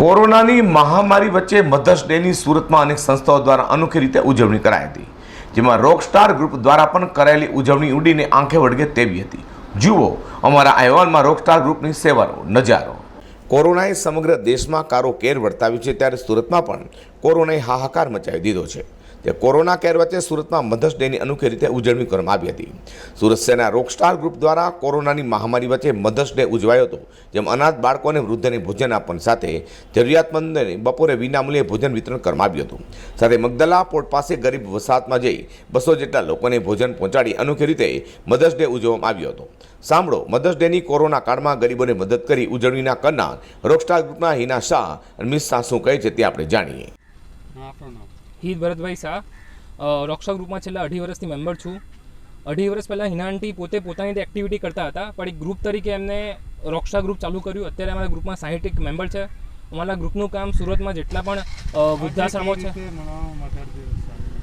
કોરોનાની મહામારી વચ્ચે મધર્સ ડેની સુરતમાં અનેક સંસ્થાઓ દ્વારા અનોખી રીતે ઉજવણી કરાઈ હતી, જેમાં રોકસ્ટાર ગ્રુપ દ્વારા પણ કરાયેલી ઉજવણી ઉડીને આંખે વળગે તેવી હતી. જુઓ, અમારા અહેવાલમાં રોકસ્ટાર ગ્રુપની સેવાનો નજારો. કોરોનાએ સમગ્ર દેશમાં કારો કેર વર્તાવ્યું છે, ત્યારે સુરતમાં પણ કોરોનાએ હાહાકાર મચાવી દીધો છે. તે કોરોના કેર વચ્ચે સુરતમાં મધર્સ ડેની અનોખી રીતે ઉજવણી કરવામાં આવી હતી. સુરત સેના રોકસ્ટાર ગ્રુપ દ્વારા કોરોનાની મહામારી વચ્ચે મધર્સ ડે ઉજવાયો હતો, જેમ અનાથ બાળકો અને વૃદ્ધને ભોજન આપવાની સાથે જરૂરિયાતમંદને બપોરે વિનામૂલ્યે ભોજન વિતરણ કરવામાં આવ્યું હતું. સાથે મગદલા પોર્ટ પાસે ગરીબ વસાહતમાં જઈ બસો જેટલા લોકોને ભોજન પહોંચાડી અનોખી રીતે મધર્સ ડે ઉજવવામાં આવ્યો હતો. સાંભળો, મધર્સ ડેની કોરોના કાળમાં ગરીબોને મદદ કરી ઉજવણીના કરનાર રોકસ્ટાર ગ્રુપના હિના શાહ અને મિસ શું કહે છે તે આપણે જાણીએ. હિત ભરતભાઈ શાહ. રોક્ષા ગ્રુપમાં છેલ્લા અઢી વર્ષથી મેમ્બર છું. અઢી વર્ષ પહેલાં હિના આંટી પોતે પોતાની એક્ટિવિટી કરતા હતા પણ એક ગ્રુપ તરીકે એમને રોક્ષા ગ્રુપ ચાલુ કર્યું. અત્યારે અમારા ગ્રુપમાં સાહીઠ એક મેમ્બર છે. અમારા ગ્રુપનું કામ સુરતમાં જેટલા પણ વૃદ્ધાશ્રમો છે.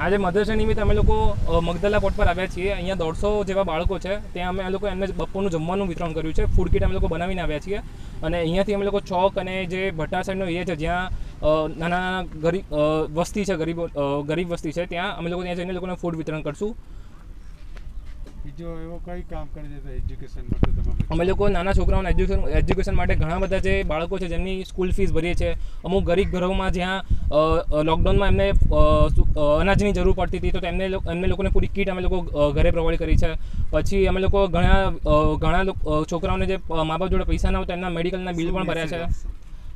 આજે મધર્સ ડે નિમિત્તે અમે લોકો મગદલા પોર્ટ પર આવ્યા છીએ. અહીંયા દોઢસો જેવા બાળકો છે. ત્યાં અમે લોકો એમને બપોરનું જમવાનું વિતરણ કર્યું છે. ફૂડ કિટ અમે લોકો બનાવીને આવ્યા છીએ. અને અહીંયાથી અમે લોકો ચોક અને જે ભટ્ટા સાઈડનો એરિયા છે જ્યાં નાના નાના ગરીબ વસ્તી છે ગરીબ ગરીબ વસ્તી છે ત્યાં અમે લોકો ત્યાં જઈને લોકોને ફૂડ વિતરણ કરશું. બીજો એવો કઈ કામ કરી દેતા એજ્યુકેશન માટે અમે લોકો નાના છોકરાઓને એજ્યુકેશન એજ્યુકેશન માટે ઘણા બધા જે બાળકો છે જેમની સ્કૂલ ફીસ ભરીએ છીએ. અમુક ગરીબ ઘરોમાં જ્યાં લોકડાઉનમાં એમને અનાજની જરૂર પડતી હતી તો તેમને એમને લોકોને પૂરી કીટ અમે લોકો ઘરે પ્રોવાઈડ કરી છે. પછી અમે લોકો ઘણા ઘણા છોકરાઓને જે મા બાપ જોડે પૈસા ના હોય તો એમના મેડિકલના બિલ પણ ભર્યા છે.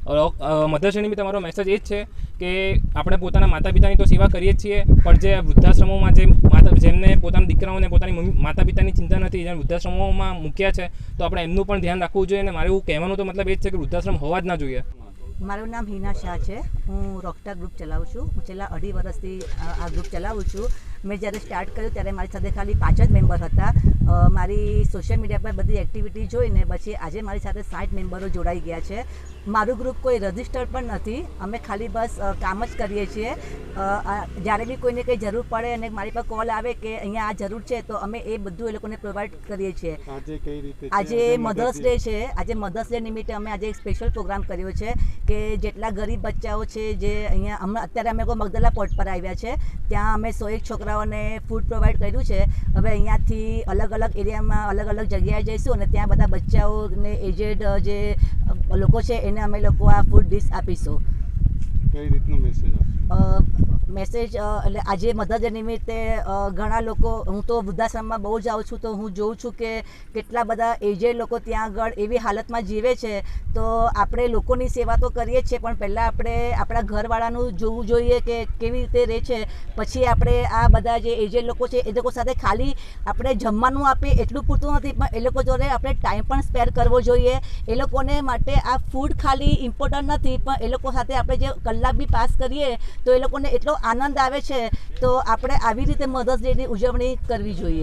ડે તમારો મેસેજ એ જ છે કે આપણે પોતાના માતા પિતાની તો સેવા કરીએ છીએ, પણ જે વૃદ્ધાશ્રમોમાં જે માતા, જેમને પોતાના દીકરાઓને પોતાની માતા પિતાની ચિંતા નથી, જેને વૃદ્ધાશ્રમોમાં મૂક્યા છે, તો આપણે એમનું પણ ધ્યાન રાખવું જોઈએ અને મારે એવું કહેવાનું તો મતલબ એ જ છે કે વૃદ્ધાશ્રમ હોવા જ ના જોઈએ. મારું નામ હિના શાહ છે. હું રોકટા ગ્રુપ ચલાવું છું. હું છેલ્લા અઢી વર્ષથી આ ગ્રુપ ચલાવું છું. મેં જ્યારે સ્ટાર્ટ કર્યું ત્યારે મારી સાથે ખાલી પાંચ જ મેમ્બર હતા. મારી સોશિયલ મીડિયા પર બધી એક્ટિવિટી જોઈને પછી આજે મારી સાથે સાઠ મેમ્બરો જોડાઈ ગયા છે. મારું ગ્રુપ કોઈ રજિસ્ટર્ડ પણ નથી. અમે ખાલી બસ કામ જ કરીએ છીએ. જ્યારે બી કોઈને કંઈ જરૂર પડે અને મારી પર કોલ આવે કે અહીંયા આ જરૂર છે તો અમે એ બધું એ લોકોને પ્રોવાઈડ કરીએ છીએ. આજે મધર્સ ડે છે? આજે મધર્સ ડે નિમિત્તે અમે આજે એક સ્પેશિયલ પ્રોગ્રામ કર્યો છે કે જેટલા ગરીબ બચ્ચાઓ છે જે અહીંયા હમણાં અત્યારે અમે કોઈ મગદલા પોર્ટ પર આવ્યા છે ત્યાં અમે સો એક છોકરાઓને ફૂડ પ્રોવાઈડ કર્યું છે. હવે અહીંયાથી અલગ અલગ એરિયામાં અલગ અલગ જગ્યાએ જઈશું અને ત્યાં બધા બચ્ચાઓને એજેડ જે લોકો છે એને અમે લોકો આ ફૂડ ડિશ આપીશું. કઈ રીતનો મેસેજ મેસેજ એટલે આજે મધર ડે નિમિત્તે ઘણા લોકો, હું તો વૃદ્ધાશ્રમમાં બહુ જાઉં છું, તો હું જોઉં છું કે કેટલા બધા એજેડ લોકો ત્યાં આગળ એવી હાલતમાં જીવે છે. તો આપણે લોકોની સેવા તો કરીએ છીએ, પણ પહેલાં આપણે આપણા ઘરવાળાનું જોવું જોઈએ કે કેવી રીતે રહે છે. પછી આપણે આ બધા જે એજેડ લોકો છે, એ લોકો સાથે ખાલી આપણે જમવાનું આપીએ એટલું પૂરતું નથી, પણ એ લોકો જોડે આપણે ટાઈમ પણ સ્પેર કરવો જોઈએ. એ લોકોને માટે આ ફૂડ ખાલી ઇમ્પોર્ટન્ટ નથી, પણ એ લોકો સાથે આપણે જે કલાક બી પાસ કરીએ, તો એ લોકોને એટલો આનંદ આવે છે તો આપણે આવી રીતે મધર્સ ડેની ઉજવણી કરવી જોઈએ.